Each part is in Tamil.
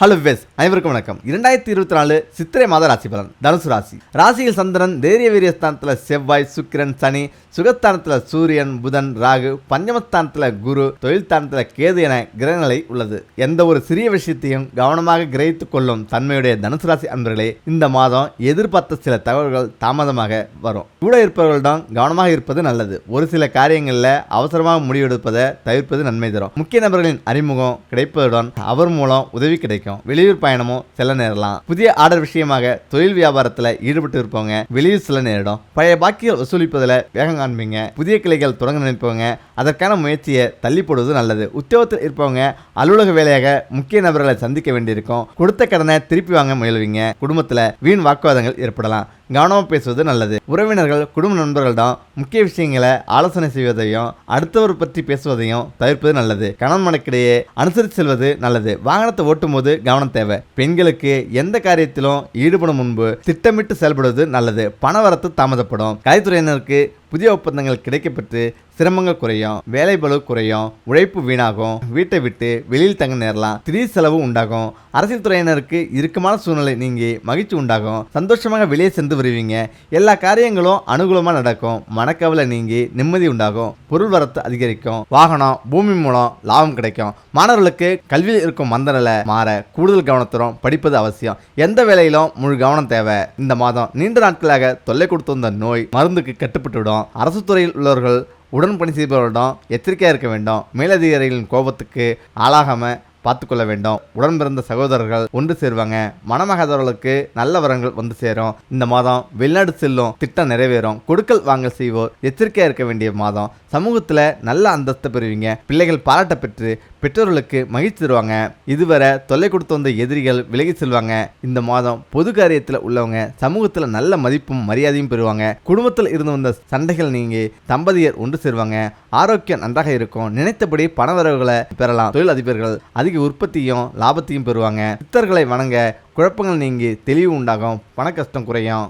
ஹலோ வெஸ் அனைவருக்கும் வணக்கம். இரண்டாயிரத்தி இருபத்தி நாலு சித்திரை மாத ராசி பலன் தனுசு ராசி. ராசியில் சந்திரன் தைரிய வீரிய ஸ்தானத்தில் செவ்வாய் சுக்கிரன் சனி சுகஸ்தானத்தில் சூரியன் புதன் ராகு பஞ்சமஸ்தானத்தில் குரு தொழில்தானத்தில் கேது என கிரகநிலை உள்ளது. எந்த ஒரு சிறிய விஷயத்தையும் கவனமாக கிரகித்துக் கொள்ளும் தன்மையுடைய தனுசு ராசி அன்பர்களே இந்த மாதம் எதிர்பார்த்த சில தகவல்கள் தாமதமாக வரும். கூட இருப்பவர்களிடம் கவனமாக இருப்பது நல்லது. ஒரு சில காரியங்களில் அவசரமாக முடிவெடுப்பதை தவிர்ப்பது நன்மை தரும். முக்கிய நபர்களின் அறிமுகம் கிடைப்பதுடன் அவர் மூலம் உதவி கிடைக்கும். வெளியூர் பயணமும் செல்ல நேரலாம் புதிய ஆர்டர் விஷயமாக தொழில் வியாபாரத்தில் ஈடுபட்டு இருப்பவங்க வெளியூர் செல்ல நேரிடும் பழைய பாக்கிகள் வசூலிப்பதில் வேகம் காண்பீங்க. புதிய கிளைகள் தொடங்க நினைப்பவங்க அதற்கான முயற்சியை தள்ளி போடுவது நல்லது. உத்தியோகத்தில் இருப்பவங்க அலுவலக வேலையாக முக்கிய நபர்களை சந்திக்க வேண்டியிருக்கும். கொடுத்த கடனை திருப்பி வாங்க முயல்வீங்க. குடும்பத்தில் வீண் வாக்குவாதங்கள் ஏற்படலாம். கவனமாக பேசுவது நல்லது. உறவினர்கள் குடும்ப நண்பர்கள்தான் முக்கிய விஷயங்களை ஆலோசனை செய்வதையும் அடுத்தவர் பற்றி பேசுவதையும் தவிர்ப்பது நல்லது. கணவன் மனைக்கிடையே அனுசரித்து செல்வது நல்லது. வாகனத்தை ஓட்டும் போது கவனம் தேவை. பெண்களுக்கு எந்த காரியத்திலும் ஈடுபடும் முன்பு திட்டமிட்டு செயல்படுவது நல்லது. பணவரத்து தாமதப்படும். கலைத்துறையினருக்கு புதிய ஒப்பந்தங்கள் கிடைக்கப்பெற்று சிரமங்கள் குறையும் வேலை பளவு குறையும் உழைப்பு வீணாகும் வீட்டை விட்டு வெளியில் தங்க நேரலாம் திடீர் செலவு உண்டாகும். அரசியல் துறையினருக்கு இறுக்கமான சூழ்நிலை நீங்கி மகிழ்ச்சி உண்டாகும். சந்தோஷமாக வெளியே சென்று வருவீங்க. எல்லா காரியங்களும் அனுகூலமாக நடக்கும். மனக்கவலை நீங்கி நிம்மதி உண்டாகும். பொருள் வரத்து அதிகரிக்கும். வாகனம் பூமி மூலம் லாபம் கிடைக்கும். மாணவர்களுக்கு கல்வியில் இருக்கும் மந்தநிலை மாற கூடுதல் கவனத்துடன் படிப்பது அவசியம். எந்த வேலையிலும் முழு கவனம் தேவை. இந்த மாதம் நீண்ட நாட்களாக தொல்லை கொடுத்து வந்த நோய் மருந்துக்கு கட்டுப்பட்டுவிடும். அரசு துறையில் உள்ளவர்கள் உடன் பணி செய்பவர்களிடம் எச்சரிக்கையாக இருக்க வேண்டும். மேலதிகாரிகளின் கோபத்துக்கு ஆளாகாம பார்த்துக்கொள்ள வேண்டும். உடன் பிறந்த சகோதரர்கள் ஒன்று சேருவாங்க. மணமகாதவர்களுக்கு நல்ல வரங்கள் வந்து சேரும். இந்த மாதம் வெளிநாடு செல்லும் திட்டம் நிறைவேறும். கொடுக்கல் வாங்கல் செய்வோர் எச்சரிக்கையாக இருக்க வேண்டிய மாதம் சமூகத்தில் நல்ல அந்தஸ்தை பெறுவீங்க. பிள்ளைகள் பாராட்ட பெற்று பெற்றோர்களுக்கு மகிழ்ச்சி தருவாங்க. இதுவரை தொல்லை கொடுத்து வந்த எதிரிகள் விலகி செல்வாங்க. இந்த மாதம் பொது காரியத்தில் உள்ளவங்க சமூகத்தில் நல்ல மதிப்பும் மரியாதையும் பெறுவாங்க. குடும்பத்தில் இருந்து வந்த சண்டைகள் நீங்கி தம்பதியர் ஒன்று சேருவாங்க. ஆரோக்கியம் நன்றாக இருக்கும். நினைத்தபடி பணவரவுகளை பெறலாம். தொழில் அதிபர்கள் அதிக உற்பத்தியும் லாபத்தையும் பெறுவாங்க. சித்தர்களை வணங்க குழப்பங்கள் நீங்கி தெளிவு உண்டாகும். பண கஷ்டம் குறையும்.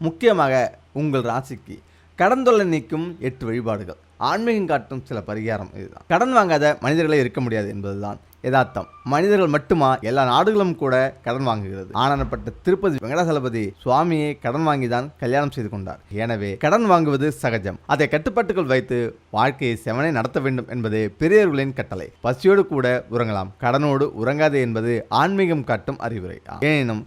முக்கியமாக உங்கள் ராசிக்கு கடன் தொல்லை நீக்கும் எட்டு வழிபாடுகள். ஆன்மீகம் காட்டும் சில பரிகாரம் இதுதான். கடன் வாங்காத மனிதர்களே இருக்க முடியாது என்பதுதான் யதார்த்தம். மனிதர்கள் மட்டுமா எல்லா நாடுகளும் கூட கடன் வாங்குகிறது? ஆனப்பட்ட திருப்பதி வெங்கடாசலபதி சுவாமியை கடன் வாங்கி தான் கல்யாணம் செய்து கொண்டார். எனவே கடன் வாங்குவது சகஜம். அதை கட்டுப்பாட்டுக்குள் வைத்து வாழ்க்கையை செவனை நடத்த வேண்டும் என்பது பெரியவர்களின் கட்டளை. பசியோடு கூட உறங்கலாம். கடனோடு உறங்காது என்பது ஆன்மீகம் காட்டும் அறிவுரை. எனினும்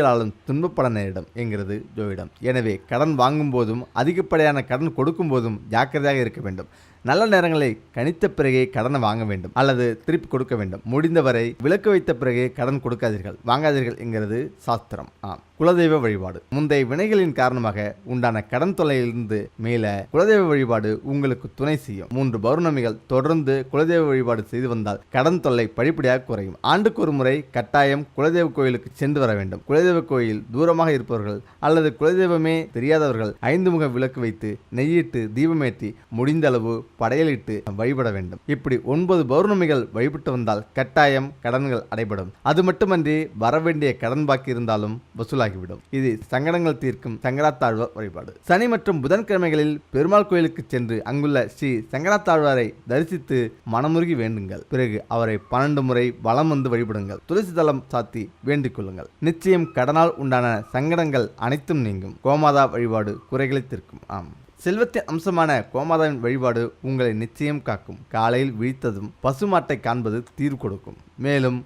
நோய்களாலும் துன்பப்பட நேரிடும் என்கிறது ஜோயிடம் எனவே கடன் வாங்கும் போதும் அதிகப்படியான கடன் கொடுக்கும் போதும் ஜாக்கிரதையாக இருக்க வேண்டும். நல்ல நேரங்களை கணித்த பிறகே கடனை வாங்க வேண்டும் அல்லது திருப்பி கொடுக்க வேண்டும். முடிந்தவரை விலக்கு வைத்த பிறகே கடன் கொடுக்காதீர்கள். வாங்காதீர்கள் என்கிறது சாஸ்திரம். ஆம். குலதெய்வ வழிபாடு. முந்தைய வினைகளின் காரணமாக உண்டான கடன் தொல்லையிலிருந்து மேல குலதெய்வ வழிபாடு உங்களுக்கு துணை செய்யும். மூன்று பௌர்ணமிகள் தொடர்ந்து குலதெய்வ வழிபாடு செய்து வந்தால் கடன் தொல்லை படிப்படியாக குறையும். ஆண்டுக்கு ஒரு முறை கட்டாயம் குலதெய்வ கோயிலுக்கு சென்று வர வேண்டும். குலதெய்வ கோயில் தூரமாக இருப்பவர்கள் அல்லது குலதெய்வமே தெரியாதவர்கள் ஐந்து முக விளக்கு வைத்து நெய்யிட்டு தீபமேற்றி முடிந்த அளவு படையலிட்டு வழிபட வேண்டும். இப்படி ஒன்பது பௌர்ணமிகள் வழிபட்டு வந்தால் கட்டாயம் கடன்கள் அடைபடும். அது மட்டுமன்றி வரவேண்டிய கடன் பாக்கி இருந்தாலும் வசூலாகிவிடும். இது சங்கடங்கள் தீர்க்கும் சங்கராத்தாழ்வார் வழிபாடு. சனி மற்றும் புதன்கிழமைகளில் பெருமாள் கோயிலுக்கு சென்று அங்குள்ள ஸ்ரீ சங்கராத்தாழ்வாரை தரிசித்து மனமுருகி வேண்டுங்கள். பிறகு அவரை பன்னெண்டு முறை வலம் வந்து வழிபடுங்கள். துளசி தளம் சாத்தி வேண்டிக் கொள்ளுங்கள். நிச்சயம் கடனால் உண்டான சங்கடங்கள் அனைத்தும் நீங்கும். கோமாதா வழிபாடு குறைகளை தீர்க்கும். ஆம். செல்வத்தின் அம்சமான கோமாதாவின் வழிபாடு உங்களை நிச்சயம் காக்கும். காலையில் விழித்ததும் பசுமாட்டை காண்பது தீர்வு கொடுக்கும். மேலும்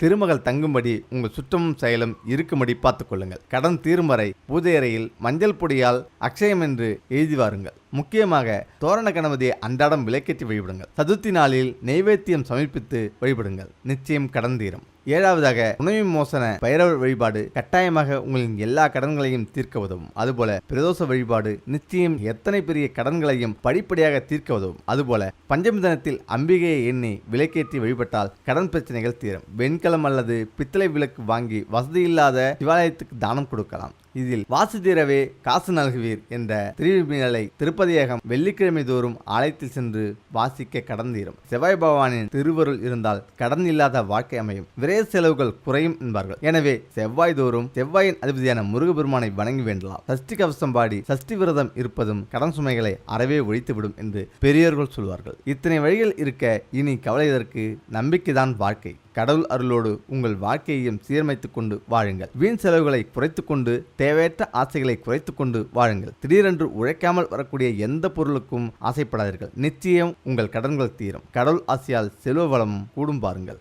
திருமகள் தங்கும்படி உங்கள் சுற்றமும் செயலும் இருக்கும்படி பார்த்துக்கொள்ளுங்கள். கடன் தீரும் வரை பூஜை அறையில் மஞ்சள் பொடியால் அக்ஷயம் என்று எழுதி வாருங்கள். முக்கியமாக தோரண கணபதியை அன்றாடம் விலைக்கேற்றி வழிபடுங்கள். சதுர்த்தி நாளில் நெய்வேத்தியம் சமர்ப்பித்து வழிபடுங்கள். நிச்சயம் கடன் தீரும். ஏழாவதாக உணவு மோசன பைரவர் வழிபாடு கட்டாயமாக உங்களின் எல்லா கடன்களையும் தீர்க்க உதவும். அதுபோல பிரதோஷ வழிபாடு நிச்சயம் எத்தனை பெரிய கடன்களையும் படிப்படியாக தீர்க்க உதவும். அதுபோல பஞ்சமி தினத்தில் அம்பிகையை எண்ணி விலைக்கேற்றி வழிபட்டால் கடன் பிரச்சனைகள் தீரும். வெண்கலம் அல்லது பித்தளை விளக்கு வாங்கி வசதியில்லாத சிவாலயத்துக்கு தானம் கொடுக்கலாம். இதில் வாசு தீரவே காசு நல்குவீர் என்ற திருவிழை திருப்பதியகம் வெள்ளிக்கிழமை தோறும் ஆலயத்தில் சென்று வாசிக்க கடன் தீரும். செவ்வாய் பகவானின் திருவருள் இருந்தால் கடன் இல்லாத வாழ்க்கை அமையும். விரைய செலவுகள் குறையும் என்பார்கள். எனவே செவ்வாய் தோறும் செவ்வாயின் அதிபதியான முருகபெருமானை வணங்கி வேண்டலாம். சஷ்டி கவசம் பாடி சஷ்டி விரதம் இருப்பதும் கடன் சுமைகளை அறவே ஒழித்துவிடும் என்று பெரியோர்கள் சொல்வார்கள். இத்தனை வழிகள் இருக்க இனி கவலை இதற்கு நம்பிக்கைதான் வாழ்க்கை. கடவுள் அருளோடு உங்கள் வாழ்க்கையையும் சீரமைத்துக் கொண்டு வாழுங்கள். வீண் செலவுகளை குறைத்து கொண்டு தேவையற்ற ஆசைகளை குறைத்து கொண்டு வாழுங்கள். திடீரென்று உழைக்காமல் வரக்கூடிய எந்த பொருளுக்கும் ஆசைப்படாதீர்கள். நிச்சயம் உங்கள் கடன்கள் தீரும். கடவுள் ஆசையால் செல்வ வளமும் கூடும் பாருங்கள்.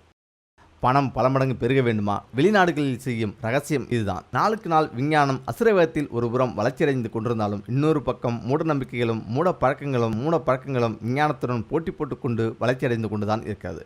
பணம் பல மடங்கு பெருக வேண்டுமா? வெளிநாடுகளில் செய்யும் ரகசியம் இதுதான். நாளுக்கு நாள் விஞ்ஞானம் அசுரவேகத்தில் ஒரு புறம் வளர்ச்சியடைந்து கொண்டிருந்தாலும் இன்னொரு பக்கம் மூட நம்பிக்கைகளும் மூட பழக்கங்களும் மூட பழக்கங்களும் விஞ்ஞானத்துடன் போட்டி போட்டுக்கொண்டு வளர்ச்சியடைந்து கொண்டுதான் இருக்கிறது.